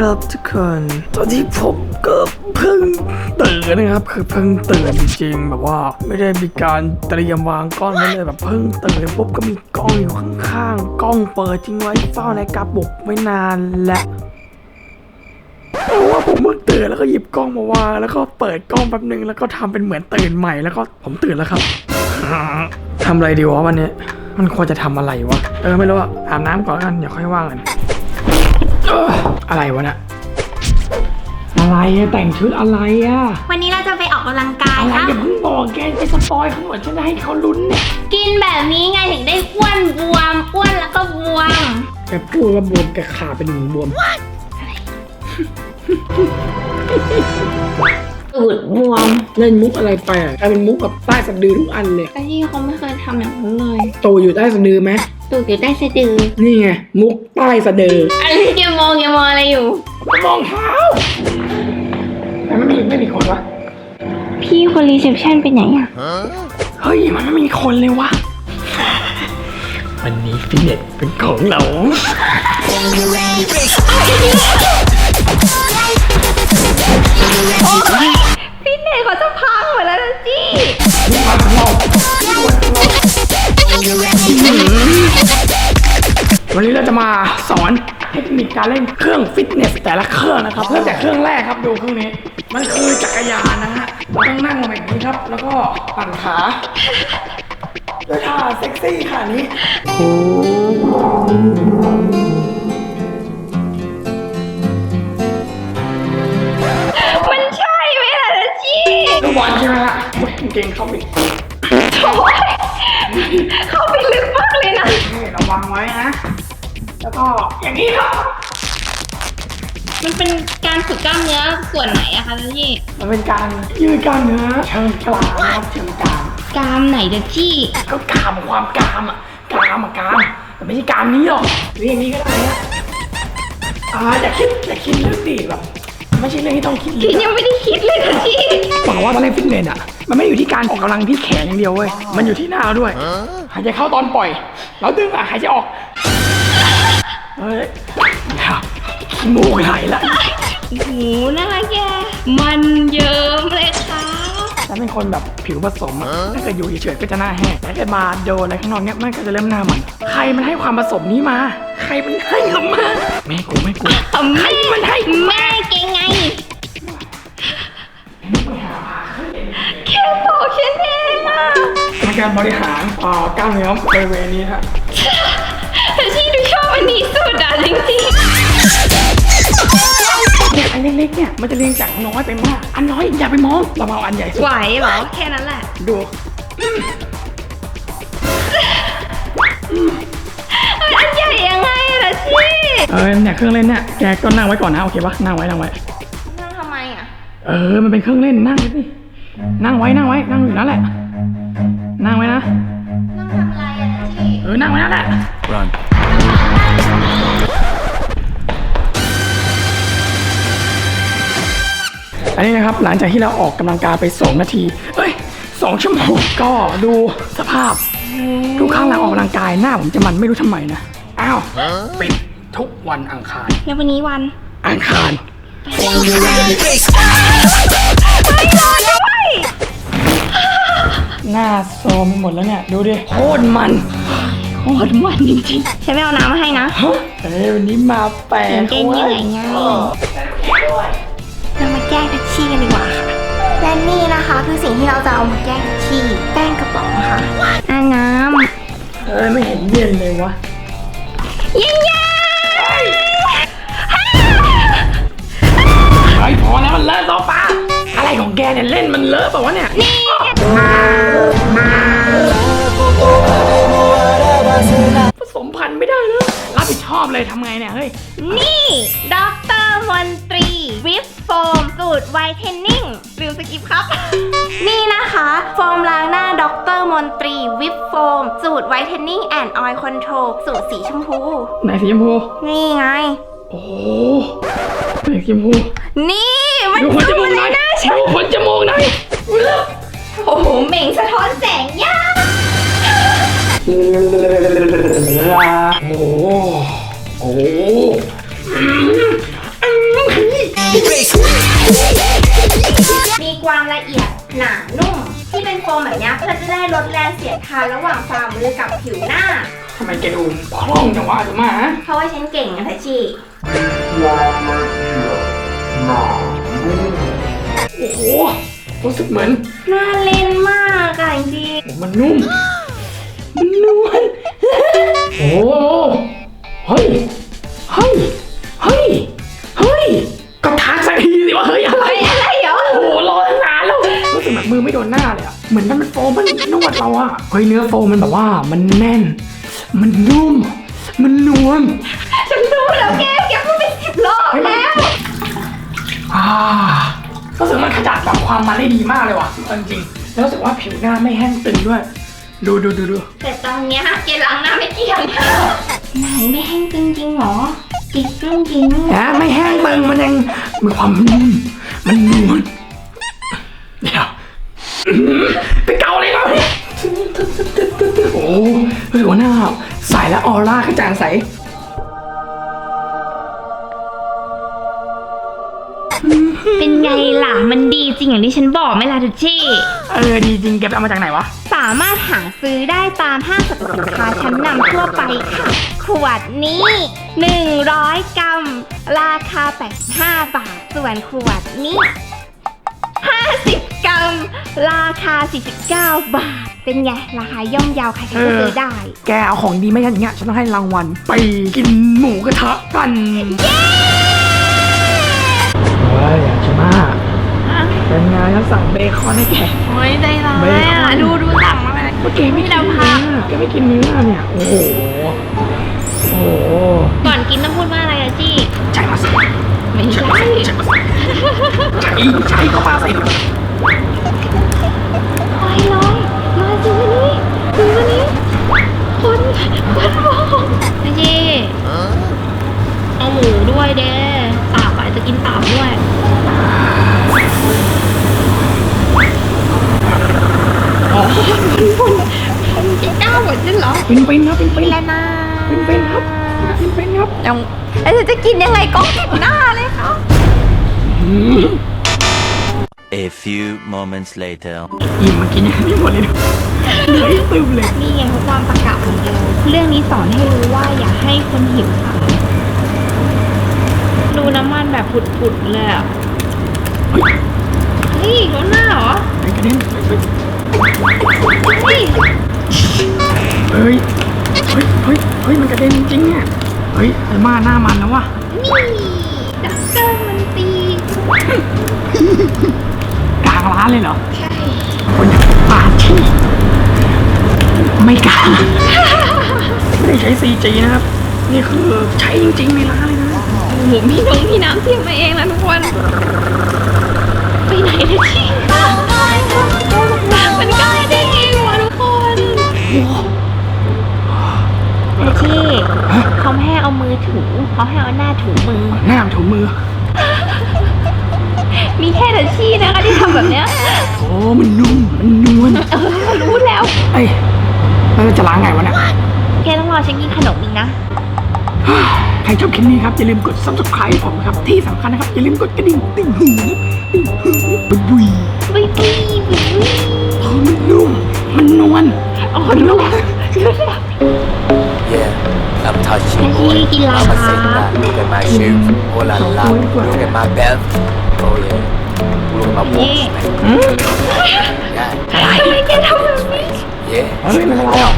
ครับทุกคน ตอนที่ผมก็เพิ่งตื่นนะครับ คือเพิ่งตื่นจริงๆแบบว่าไม่ได้มีการเตรียมวางกล้องไว้เลยแบบเพิ่งตื่นปุ๊บก็มีกล้องอยู่ข้างๆกล้องเปิดทิ้งไว้ซ่อนในกระปุกไว้นานและเพราะว่าผมเพิ่งตื่นแล้วก็หยิบกล้องมาวางแล้วก็เปิดกล้องแป๊บนึงแล้วก็ทำเป็นเหมือนตื่นใหม่แล้วก็ผมตื่นแล้วครับทำอะไรดีวะวันนี้ มันควรจะทำอะไรวะ เออไม่รู้อะอาบน้ำก่อนกันเดี๋ยวค่อยว่างกัน อ้ออะไรวะเนี่ยอะไรอะแต่งชุดอะไรอะวันนี้เราจะไปออกกำลังกายอะไรครับ อย่าเพิ่งบอกแกไปสปอยเขาหมดฉันจะให้เขาลุ้นเนี่ยกินแบบนี้ไงถึงได้อ้วนบวมอ้วนแล้วก็บวม แกพูดว่าบวมแกขาเป็นหนึ่งบวมตูดบวมเล่นมุกอะไรไปอะกลายเป็นมุกกับใต้สะดือทุกอันเลยแต่ที่เขาไม่เคยทำอย่างนั้นเลย โตอยู่ใต้สะดือไหมตูดอยู่ใต้สะดือนี่ไงมุกใต้สะดืออะไรแกม องแกมองอะไรอยู่มองเท้าแต่ไม่มีไม่มีคนวะ พี่คนรีเซพชันเป็นไหนอะเฮ้ย มันไม่มีคนเลยวะ วันนี้ฟิตเนสเป็นของเราฟิ การเล่นเครื่องฟิตเนสแต่ละเครื่องนะครับเริ่มจากเครื่องแรกครับดูเครื่องนี้ มันคือจักรยานนะฮะเราต้องนั่งแบบนี้ครับ แล้วก็ปั่นขาด้วยท่าเซ็กซี่ค่ะนี้มันใช่ไหมล่ะนะจี้ทุกวันใช่ไหมล่ะโอ้ยกางเก่งเข้าไปโอ้ยเข้าไปลึกมากเลยนะนี่ระวังไว้นะ แล้วก็อย่างนี้ครับ มันเป็นการฝึกกล้ามเนื้อส่วนไหนอะคะนะจี้มันเป็นการยืดกล้ามเนื้อเชิงกรานนะครับเชิงกรานกล้ามไหนนะจี้ก็กรามความกรามอะกรามอะกรามแต่ไม่ใช่กรามนี้หรอกหรืออย่างนี้ก็ได้นะอ่าอย่าคิดอย่าคิดลึกดิแบบไม่ใช่เรื่องที่ต้องคิดลึพี่กยังไม่ได้คิดเลยนะจี้บอกว่าตอนเล่นฟิตเนสอะมันไม่ได้อยู่ที่การออกกำลังที่แขนอย่างเดียวเว้ยมันอยู่ที่หน้าเราด้วยหายใจเข้าตอนปล่อย แล้วดึงอะหายใจออกเฮ้ยครับ ขี้มูกไหลละโอ้โหน่ารักแกมันเยิ้มเลยค่ะฉันเป็นคนแบบผิวผสมอะถ้าเกิดอยู่เฉยๆก็จะหน้าแห้งแต่ถ้าเกิดมาโดนอะไรข้างนอกเนี้ยมันก็จะเริ่มหน้ามัน ใครมันให้ความผสมนี้มา ใครมันให้ออกมาแม่กูไม่กูเอาแม่มันให้แม่เก่งไงแค่บอกฉันเองอะในการบริหารเอ่อกล้ามเนื้อบริเวณนี้ฮะ แต่ที่ดูชอบอันนี้สุดอะจริง เนี่ยอันเล็กๆเนี่ยมันจะเรียงจากน้อยไปมาก อันน้อยอย่าไปมองเรามาเอาอันใหญ่สุๆดไหวเหรอแค่นั้นแหละ ดูอันใหญ่ยังไงอะล่ะชี่เออเนี่ยเครื่องเล่นเนี่ยแกก็นั่งไว้ก่อนนะโอเคปะนั่งไว้นั่งไว้ นั่งทำไมอะเออมันเป็นเครื่องเล่นนั่งไว้สินั่งไว้นั่งไว้นั่งอยู่นั่นแหละ นั่งไว้นะ นั่งทำอะไรอะล่ะชี่เออนั่งไว้นั่นแหละ อันนี้นะครับหลังจากที่เราออกกำลังกายไป 2 นาที เอ้ย2ชั่วโมงก็ดูสภาพ ทุกครั้งหลังออกกำลังกายหน้าผมจะมันไม่รู้ทำไมนะ อ้าวปิดทุกวันอังคาร แล้ววันนี้วันอังคารหน้าโซมไปหมดแล้วเนี่ย ดูดิโคตรมันโคตรมันจริงๆฉันไม่เอาน้ำมาให้นะฮะเฮ้ยวันนี้มาแปลกเก่งยังไงไงเรามา แกล้งทัชชี่กันดีกว่าค่ะ และนี่นะคะคือสิ่งที่เราจะเอามาแกล้งทัชชี่แป้งกระป๋องค่ะอ่าน้เออไม่เห็นเย็นเลยวะำเย็นเย็นเฮ้ยพอแล้วมันเลอะโซฟาอะไรของแกเนี่ยเล่นมันเลอะเปล่าวะเนี่ยนี่ผสมพันธุ์ไม่ได้เลยรับผิดชอบเลยทำไงเนี่ยเฮ้ย นี่ด็อกเตอร์มนตรีวิปโฟมสูตรไวท์เทนนิ่งลืมสกิปครับ นี่นะคะ โฟมล้างหน้าด็อกเตอร์มนตรีวิปโฟม สูตรไวท์เทนนิ่งแอนด์ออยล์คอนโทรลสูตรสีชมพู ไหนสีชมพู นี่ไง โอ้โหไหนสีชมพู นี่มันดูขนจมูกหน่อยหน้าฉันดูขนจมูกหน่อยอุ๊ยเลิกโอ้โหเหม่งสะท้อนแสงยากโอ้โหโอ้โห มแบบเนี้ยเพื่อจะได้ลดแรงเสียดทานระหว่างฝ่ามือกับผิวหน้า ทำไมแกดูคล่องจังวะอาจุมาฮะเพราะว่าฉันเก่งนะทัชชี่โอ้โหรู้สึกเหมือนน่าเล่นมากอะจริงโอ้มันนุ่ม มันนวลโอ้เฮ้ย เราอะเฮ้ยเนื้อโฟมมันแบบว่ามันแน่น มันนุ่ม มันนวลฉันรู้แล้วแกแกพูดไปสิบรอบแล้วอ่ารู้สึกมันขจัดแบบความมันได้ดีมากเลยว่ะเอาจริงๆแล้วรู้สึกว่าผิวหน้าไม่แห้งตึงด้วย ดูดูดูดูแต่ตอนเนี้ยแกล้างหน้าไม่เกลี่ยงไหนไม่แห้งจริงๆหรอจริงจริงจริง นะไม่แห้งตึงมันยังมีความนุ่มมันนวล โอ้รู้สึกว่าหน้าใสและออร่ากระจ่างใส เป็นไงล่ะ มันดีจริงอย่างที่ฉันบอกไหมล่ะทุกชี่ เออดีจริงแกไปเอามาจากไหนวะ สามารถหาซื้อได้ตามห้างสรรพสินค้าชั้นนำทั่วไปค่ะ ขวดนี้ 100 กรัม ราคา 85 บาท ส่วนขวดนี้ 50กรั มราคา 49 บาท เป็นไง ราคาย่อมเยาวใครๆก็ซื้อได้ แกเอาของดีไม่ใช่อย่างเงี้ย ฉันต้องให้รางวัล ไปกินหมูกระทะกันเฮ้ยอยากจะมากเป็นไงฉันสั่งเบคอนให้แก โอ้ยใจร้าเบยคอะอนดูดูสั่งมาเลยเมื่อกี้ไม่กินเนื้อแกไม่กินเนื้อเนี่ย โอ้โห โอ้โหก่อนกินต้องพูดว่าอะไรอะจี้ใจมาสิไม่ใช่ใจมาสิใจใจเข้ามาสิ ไปลองมาซื้อนี่ซื้อนี่คนคนบอกพี่เอาหมูด้วยเด้ตับอะจะกินตับด้วยอ๋อจะกล้าหมดฉันเหรอเป็นเป็นครับเป็นเป็นแล้วนะเป็นเป็นครับเป็นเป็นครับยังแล้จะกินยังไงก็กินหน้าเลยค่ะอืม A few moments later. อิ่มมากินอย่างนี้หมดเลยเหนื่อยตึมเลย นี่ไงเขาความตะกะของเราเรื่องนี้สอนให้รู้ว่าอย่าให้คนหิวค่ะดูน้ำมันแบบผุดๆเลยอะเฮ้ยเขาหน้าเหรอไปกระเด็นไปไปเฮ้ยเฮ้ย เฮ้ย เฮ้ย เฮ้ย มันกระเด็นจริงๆเนี่ยเฮ้ยไอ้มาหน้ามันแล้ววะนี่ดักเกอร์มันตีกลางร้านเลยเหรอ ใช่ คนอยากปาดที่ไม่กล้า ไม่ได้ใช้ 4G นะครับ นี่คือใช้จริงๆในร้านเลยนะโอ้โหพี่น้องพี่น้ำเทียมมาเองนะทุกคน ไปไหนนะที่มันกล้าได้เองวะทุกคนแต่ที่เขาไม่ให้เอามือถูเขาให้เอาหน้าถูมือ หน้าไปถูมือ มีแค่แต่ชี่นะคะที่ทำแบบเนี้ยโอ้ มันนุ่ม มันนวลเออรู้แล้วเอ้ยแล้วเราจะล้างไงวะเนี่ย แกต้องรอฉันกินขนมอีกนะ ใครชอบคลิปนี้ครับ อย่าลืมกด subscribe ผมนะครับ ที่สำคัญนะครับ อย่าลืมกดกระดิ่งติ่งหูติ่งหูบุยบุยวิวีวิวีโอ้มันนุ่ม มันนวลอ๋อมันนรู้วลแล้ว Yeah, I'm touching Hey, boy. Gila. Mama said that. Look at my shoes. Oh la la. Look at my belt. Oh yeah. Look at my boots, man. อืม Yeah. ทำไมแกทำแบบนี้ Yeah. เฮ้ยไม่เป็นไรหรอก